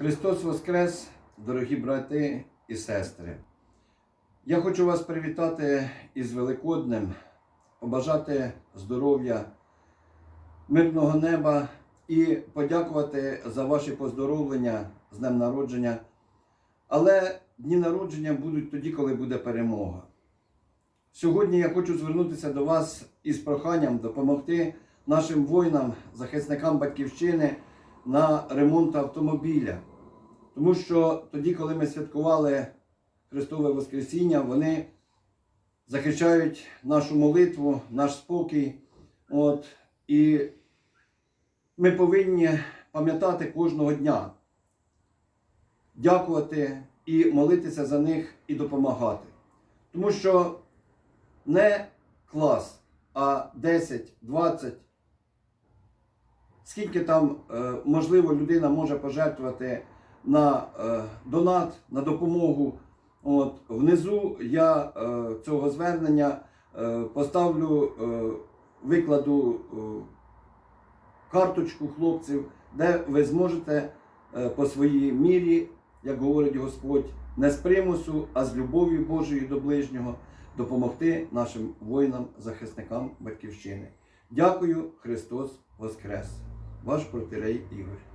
Христос Воскрес, дорогі брати і сестри. Я хочу вас привітати із Великоднем, побажати здоров'я, мирного неба і подякувати за ваші поздоровлення з Днем народження. Але дні народження будуть тоді, коли буде перемога. Сьогодні я хочу звернутися до вас із проханням допомогти нашим воїнам, захисникам батьківщини на ремонт автомобіля. Тому що тоді, коли ми святкували Христове Воскресіння, вони захищають нашу молитву, наш спокій. От, і ми повинні пам'ятати кожного дня, дякувати і молитися за них і допомагати. Тому що не клас, а 10, 20, скільки там е, можливо людина може пожертвувати на е, донат, на допомогу. От, внизу я е, цього звернення е, поставлю, викладу карточку хлопців, де ви зможете по своїй мірі, як говорить Господь, не з примусу, а з любов'ю Божою до ближнього допомогти нашим воїнам-захисникам Батьківщини. Дякую, Христос Воскрес! Ваш протирей Ігор.